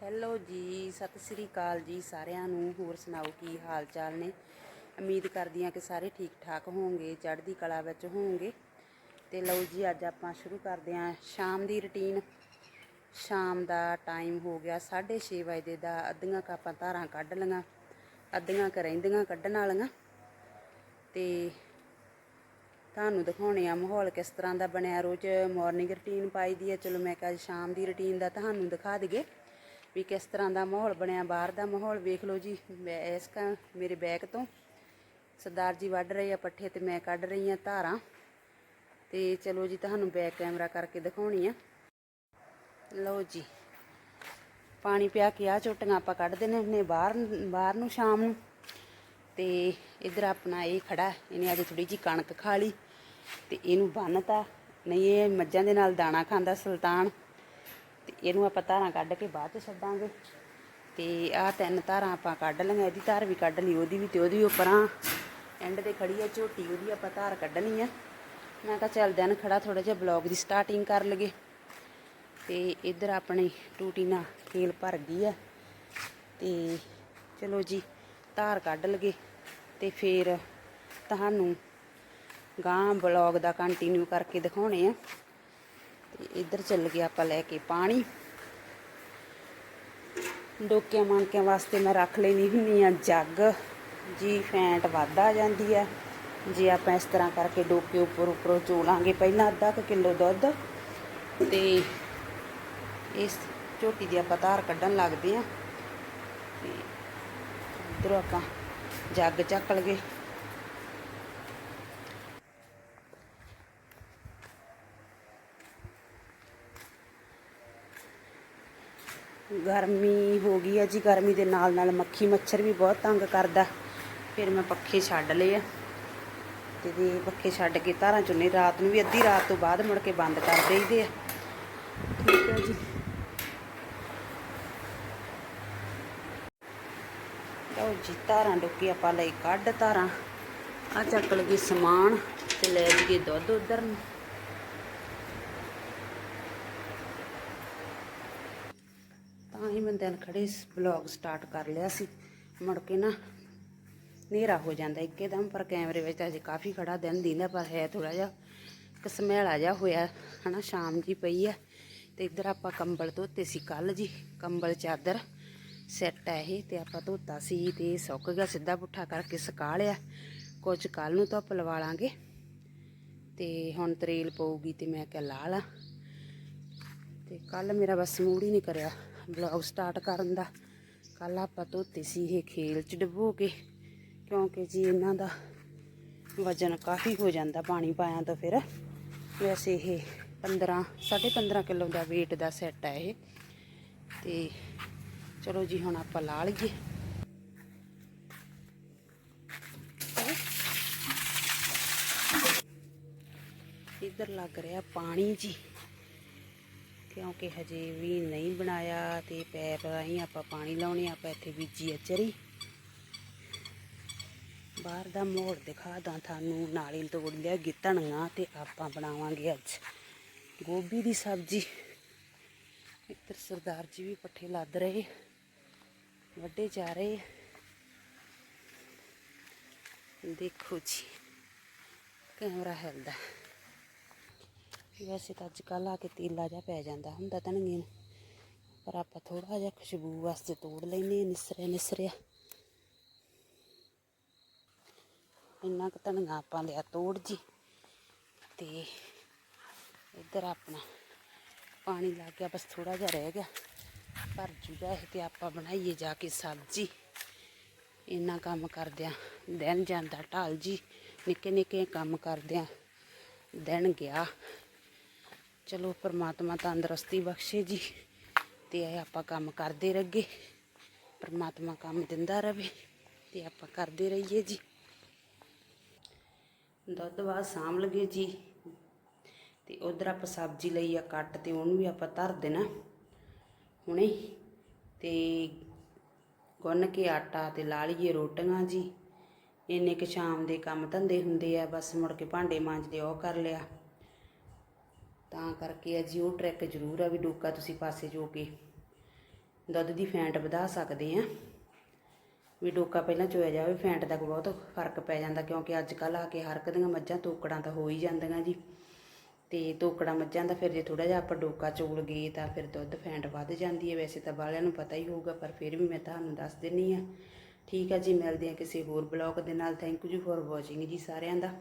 Hello ਜੀ, ਸਤਿ ਸ੍ਰੀ ਅਕਾਲ ਜੀ ਸਾਰਿਆਂ ਨੂੰ। ਹੋਰ ਸੁਣਾਓ ਕੀ ਹਾਲ ਚਾਲ ਨੇ? ਉਮੀਦ ਕਰਦੀ ਹਾਂ ਕਿ ਸਾਰੇ ਠੀਕ ਠਾਕ ਹੋਵੋਗੇ ਚੜ੍ਹਦੀ ਕਲਾ ਵਿੱਚ ਹੋਵੋਗੇ ਤੇ ਲਓ ਜੀ, ਅੱਜ ਆਪਾਂ ਸ਼ੁਰੂ ਕਰਦੇ ਹਾਂ ਸ਼ਾਮ ਦੀ ਰੁਟੀਨ। ਸ਼ਾਮ ਦਾ ਟਾਈਮ ਹੋ ਗਿਆ 6:30 ਵਜੇ ਦਾ। ਅੱਧੀਆਂ ਕਾਪਾਂ ਧਾਰਾਂ ਕੱਢ ਲਈਆਂ, ਅੱਧੀਆਂ ਕੁ ਰਹਿੰਦੀਆਂ ਕੱਢਣ ਵਾਲੀਆਂ। ਤੇ ਤੁਹਾਨੂੰ ਦਿਖਾਉਣੇ ਆ ਮਾਹੌਲ ਕਿਸ ਤਰ੍ਹਾਂ ਦਾ ਬਣਿਆ। ਰੋਜ਼ ਮਾਰਨਿੰਗ ਰੁਟੀਨ ਪਾਈ ਦੀ ਹੈ। ਚਲੋ ਮੈਂ ਕਿਹਾ ਅੱਜ ਸ਼ਾਮ ਦੀ ਰੁਟੀਨ ਦਾ ਤੁਹਾਨੂੰ ਦਿਖਾ ਦਈਏ। ਵੀ ਕਿਸ ਤਰ੍ਹਾਂ ਦਾ ਮਾਹੌਲ ਬਣਿਆ, ਬਾਹਰ ਦਾ ਮਾਹੌਲ ਵੇਖ ਲਓ ਜੀ। ਮੈਂ ਇਸ ਕਾ ਮੇਰੇ ਬੈਗ ਤੋਂ ਸਰਦਾਰ ਜੀ ਵੱਢ ਰਹੇ ਆ ਪੱਠੇ ਤੇ ਮੈਂ ਕੱਢ ਰਹੀ ਆ ਧਾਰਾਂ। ਤੇ ਚਲੋ ਜੀ, ਤੁਹਾਨੂੰ ਬੈਕ ਕੈਮਰਾ ਕਰਕੇ ਦਿਖਾਉਣੀ ਆ। ਲਓ ਜੀ, ਪਾਣੀ ਪਿਆ ਕੇ ਆ ਚੋਟੀਆਂ ਆਪਾਂ ਕੱਢ ਦਿੰਦੇ ਹੁੰਦੇ ਬਾਹਰ ਬਾਹਰ ਨੂੰ ਸ਼ਾਮ ਨੂੰ। ਤੇ ਇਧਰ ਆਪਣਾ ਇਹ ਖੜਾ, ਇਹਨੇ ਅੱਜ ਥੋੜੀ ਜੀ ਕਣਕ ਖਾ ਲਈ ਤੇ ਇਹਨੂੰ ਬੰਨਤਾ। ਨਹੀਂ, ਇਹ ਮੱਝਾਂ ਦੇ ਨਾਲ ਦਾਣਾ ਖਾਂਦਾ ਸੁਲਤਾਨ। ਤੇ ਇਹਨੂੰ ਆਪਾਂ ਧਾਰਾਂ ਕੱਢ ਕੇ ਬਾਅਦ ਚ ਛੱਡਾਂਗੇ। ਤੇ ਆਹ ਤਿੰਨ ਧਾਰਾਂ ਆਪਾਂ ਕੱਢ ਲਈਆਂ, ਇਹਦੀ ਧਾਰ ਵੀ ਕੱਢ ਲਈ, ਉਹਦੀ ਵੀ ਤੇ ਉਹਦੀ ਉੱਪਰਾਂ ਐਂਡ ਤੇ ਖੜੀ ਆ ਝੋਟੀ, ਉਹਦੀ ਆਪਾਂ ਧਾਰ ਕੱਢਣੀ ਆ। ਮੈਂ ਕਿਹਾ ਚੱਲਦਿਆਂ ਦਿਨ ਖੜਾ ਥੋੜਾ ਜਿਹਾ ਬਲੌਗ ਦੀ ਸਟਾਰਟਿੰਗ ਕਰ ਲਈਏ। ਤੇ ਇੱਧਰ ਆਪਣੀ ਟੂਟੀ ਨਾਲ ਖੇਲ ਭਰ ਗਈ ਆ। ਤੇ ਚਲੋ ਜੀ, ਧਾਰ ਕੱਢ ਲਗੇ ਤੇ ਫਿਰ ਤੁਹਾਨੂੰ ਗਾਂ ਬਲੌਗ ਦਾ ਕੰਟੀਨਿਊ ਕਰਕੇ ਦਿਖਾਉਣੇ ਆ। ਤੇ ਇੱਧਰ ਚੱਲ ਗਿਆ ਆਪਾਂ ਲੈ ਕੇ ਪਾਣੀ। ਡੋਕਿਆਂ ਮਾਂਕਿਆਂ ਵਾਸਤੇ ਮੈਂ ਰੱਖ ਲੈਣੀ ਹੁੰਨੀ ਆ ਜੱਗ। ਜੀ, ਫੈਂਟ ਵੱਧ ਆ ਜਾਂਦੀ ਆ ਜੇ ਆਪਾਂ ਇਸ ਤਰ੍ਹਾਂ ਕਰਕੇ ਡੋਕੇ ਉੱਪਰ ਉੱਪਰੋਂ ਚੋਲਾਂਗੇ, ਪਹਿਲਾਂ ਅੱਧਾ ਕੁ ਕਿਲੋ ਦੁੱਧ ਤੇ ਇਸ ਝੋਟੀ ਦੀ ਆਪਾਂ ਧਾਰ ਕੱਢਣ ਲੱਗਦੇ ਆ ਤੇ ਇੱਧਰੋਂ ਆਪਾਂ ਜੱਗ ਚੱਕ ਲਗੇ ਗਰਮੀ ਹੋ ਗਈ ਹੈ ਜੀ, ਗਰਮੀ ਦੇ ਨਾਲ ਨਾਲ ਮੱਖੀ ਮੱਛਰ ਵੀ ਬਹੁਤ ਤੰਗ ਕਰਦਾ। ਫਿਰ ਮੈਂ ਪੱਖੇ ਛੱਡ ਲਏ ਆ। ਤੇ ਦੇ ਪੱਖੇ ਛੱਡ ਕੇ ਧਾਰਾਂ ਚੁੰਨੇ ਰਾਤ ਨੂੰ ਵੀ ਅੱਧੀ ਰਾਤ ਤੋਂ ਬਾਅਦ ਮੁੜ ਕੇ ਬੰਦ ਕਰ ਦੇਈਦੇ ਆ। ਠੀਕ ਹੈ ਜੀ। ਲਓ ਜੀ, ਧਾਰਾਂ ਡੁੱਕੀ ਆਪਾਂ ਲਈ ਕੱਢ ਧਾਰਾਂ। ਆ ਚੱਕ ਲਗੀ ਸਮਾਨ ਤੇ ਲੈ ਜੀਏ ਦੁੱਧ ਉਧਰ ਨੂੰ। ਤਾਂ ਹੀ ਬੰਦਿਆਂ ਨੇ ਖੜੇ ਬਲੌਗ ਸਟਾਰਟ ਕਰ ਲਿਆ ਸੀ। ਮੁੜ ਕੇ ਨਾ ਹਨੇਰਾ ਹੋ ਜਾਂਦਾ ਇੱਕਦਮ, ਪਰ ਕੈਮਰੇ ਵਿੱਚ ਅਜੇ ਕਾਫੀ ਖੜਾ ਦਿਨ ਦੀਂਦਾ ਪਰ ਹੈ ਥੋੜਾ ਜਿਹਾ ਕਸਮੈਲਾ ਜਿਹਾ ਹੋਇਆ, ਹਨਾ, ਸ਼ਾਮ ਜੀ ਪਈ ਆ। ਤੇ ਇੱਧਰ ਆਪਾਂ ਕੰਬਲ ਧੋਤੇ ਸੀ ਕੱਲ ਜੀ, ਕੰਬਲ ਚਾਦਰ ਸੈੱਟ ਹੈ ਇਹ, ਤੇ ਆਪਾਂ ਧੋਤਾ ਸੀ ਤੇ ਸੁੱਕ ਗਿਆ, ਸਿੱਧਾ ਪੁੱਠਾ ਕਰਕੇ ਸੁਕਾ ਲਿਆ। ਕੁਝ ਕੱਲ ਨੂੰ ਧੁੱਪ ਲਵਾ ਲਾਂਗੇ। ਤੇ ਹੁਣ ਤਰੇਲ ਪਊਗੀ ਤੇ ਮੈਂ ਕਿਹਾ ਲਾ ਲਾ। ਤੇ ਕੱਲ ਮੇਰਾ ਬਸ ਮੂਡ ਹੀ ਨਹੀਂ ਕਰਿਆ। ਬਲੌਗ ਸਟਾਰਟ ਕਰਨ ਦਾ। ਕੱਲ ਆਪਾਂ ਧੋਤੇ ਸੀ ਇਹ ਖੇਲ ਚ ਡੁਬੋ ਕੇ ਕਿਉਂਕਿ ਜੀ ਇਹਨਾਂ ਦਾ ਵਜਨ ਕਾਫੀ ਹੋ ਜਾਂਦਾ ਪਾਣੀ ਪਾਇਆ ਤਾਂ ਫਿਰ। ਵੈਸੇ ਇਹ 15 15.5 ਕਿਲੋ ਦਾ weight ਦਾ ਸੈੱਟ ਹੈ ਇਹ। ਤੇ ਚਲੋ ਜੀ, ਹੁਣ ਆਪਾਂ ਲਾ ਲਈਏ। ਇੱਧਰ ਲੱਗ ਰਿਹਾ ਪਾਣੀ ਜੀ। ਕਿਉਂਕਿ ਹਜੇ ਵੀ ਨਹੀਂ ਬਣਾਇਆ ਤੇ ਪੈਪ ਰਾਹੀਂ ਆਪਾਂ ਪਾਣੀ ਲਾਉਣੇ ਆਪਾਂ ਇੱਥੇ ਬੀਜੀ ਅਚਰੀ ਬਾਹਰ ਦਾ ਮੋੜ ਦਿਖਾ ਦਾਂ ਤੁਹਾਨੂੰ ਨਾਲੇ ਤੋੜ ਲਿਆ ਗਿੱਤਣੀਆਂ ਤੇ ਆਪਾਂ ਬਣਾਵਾਂਗੇ ਅੱਜ ਗੋਭੀ ਦੀ ਸਬਜ਼ੀ। ਇੱਧਰ ਸਰਦਾਰ ਜੀ ਵੀ ਪੱਠੇ ਲੱਦ ਰਹੇ, ਵੱਡੇ ਜਾ ਰਹੇ। ਦੇਖੋ ਜੀ, ਕੈਮਰਾ ਹਿਲਦਾ। ਵੈਸੇ ਤਾਂ ਅੱਜ ਕੱਲ੍ਹ ਆ ਕੇ ਤੀਲਾ ਜਿਹਾ ਪੈ ਜਾਂਦਾ ਹੁੰਦਾ ਧਨੀਏ ਨੂੰ। ਪਰ ਆਪਾਂ ਥੋੜਾ ਜਿਹਾ ਖੁਸ਼ਬੂ ਵਾਸਤੇ ਤੋੜ ਲੈਨੇ ਨਿਸਰਿਆ ਨਿਸਰਿਆ। ਇੰਨਾ ਕੁ ਧਨੀਆ ਆਪਾਂ ਲਿਆ ਤੋੜ ਜੀ। ਤੇ ਇੱਧਰ ਆਪਣਾ ਪਾਣੀ ਲੱਗ ਗਿਆ ਬਸ ਥੋੜਾ ਜਿਹਾ ਰਹਿ ਗਿਆ। ਭਰ ਜੂਗਾ ਇਹ ਤੇ ਆਪਾਂ ਬਣਾਈਏ ਜਾ ਕੇ ਸਬਜ਼ੀ। ਇੰਨਾ ਕੰਮ ਕਰਦਿਆਂ ਦਿਨ ਜਾਂਦਾ ਢਾਲ ਜੀ। ਨਿੱਕੇ ਨਿੱਕੇ ਕੰਮ ਕਰਦਿਆਂ ਦਿਨ ਗਿਆ। ਚਲੋ ਪਰਮਾਤਮਾ ਤੰਦਰੁਸਤੀ ਬਖਸ਼ੇ ਜੀ ਤੇ ਇਹ ਆਪਾਂ ਕੰਮ ਕਰਦੇ ਰੱਗੇ ਪਰਮਾਤਮਾ ਕੰਮ ਦਿੰਦਾ ਰਹੇ ਤੇ ਆਪਾਂ ਕਰਦੇ ਰਹੀਏ ਜੀ। ਦੁੱਧ ਬਾਅਦ ਸਾਂਭ ਲਗੇ ਜੀ ਤੇ ਉਧਰ ਆਪਾਂ ਸਬਜ਼ੀ ਲਈ ਆ ਕੱਟ ਤੇ ਉਹਨੂੰ ਵੀ ਆਪਾਂ ਧਰ ਦੇਣਾ ਹੁਣੇ ਤੇ ਗੁੰਨ ਕੇ ਆਟਾ ਤੇ ਲਾ ਲਈਏ ਰੋਟੀਆਂ ਜੀ। ਇੰਨੇ ਕੁ ਸ਼ਾਮ ਦੇ ਕੰਮ ਧੰਦੇ ਹੁੰਦੇ ਆ, ਬਸ ਮੁੜ ਕੇ ਭਾਂਡੇ ਮਾਂਜਦੇ ਉਹ ਕਰ ਲਿਆ। ਤਾਂ ਕਰਕੇ ਅਜੀ ਉਹ ਟਰੈਕ ਜ਼ਰੂਰ ਆ ਵੀ ਡੋਕਾ ਤੁਸੀਂ ਪਾਸੇ ਜੋ ਕੇ ਦੁੱਧ ਦੀ ਫੈਂਟ ਵਧਾ ਸਕਦੇ ਆ। ਵੀ ਡੋਕਾ ਪਹਿਲਾਂ ਚੋਇਆ ਜਾਵੇ, ਫੈਂਟ ਦਾ ਬਹੁਤ ਫ਼ਰਕ ਪੈ ਜਾਂਦਾ ਕਿਉਂਕਿ ਅੱਜ ਕੱਲ੍ਹ ਆ ਕੇ ਹਰ ਇੱਕ ਦੀਆਂ ਮੱਝਾਂ ਤੋਕੜਾਂ ਤਾਂ ਹੋ ਹੀ ਜਾਂਦੀਆਂ ਜੀ। ਤੇ ਤੋਕੜਾ ਮੱਝਾਂ ਦਾ ਫਿਰ ਜੇ ਥੋੜਾ ਜਿਹਾ ਆਪਾਂ ਡੋਕਾ ਚੋਲ ਗਏ ਤਾਂ ਫਿਰ ਦੁੱਧ ਫੈਂਟ ਵੱਧ ਜਾਂਦੀ ਹੈ। ਵੈਸੇ ਤਾਂ ਬਾਲਿਆਂ ਨੂੰ ਪਤਾ ਹੀ ਹੋਊਗਾ, ਪਰ ਫਿਰ ਵੀ ਮੈਂ ਤੁਹਾਨੂੰ ਦੱਸ ਦਿੰਨੀ ਆ ਠੀਕ ਆ ਜੀ, ਮਿਲਦੇ ਆ ਕਿਸੇ ਹੋਰ ਬਲੌਗ ਦੇ ਨਾਲ। ਥੈਂਕ ਯੂ ਫॉर ਵਾਚਿੰਗ ਜੀ ਸਾਰਿਆਂ ਦਾ।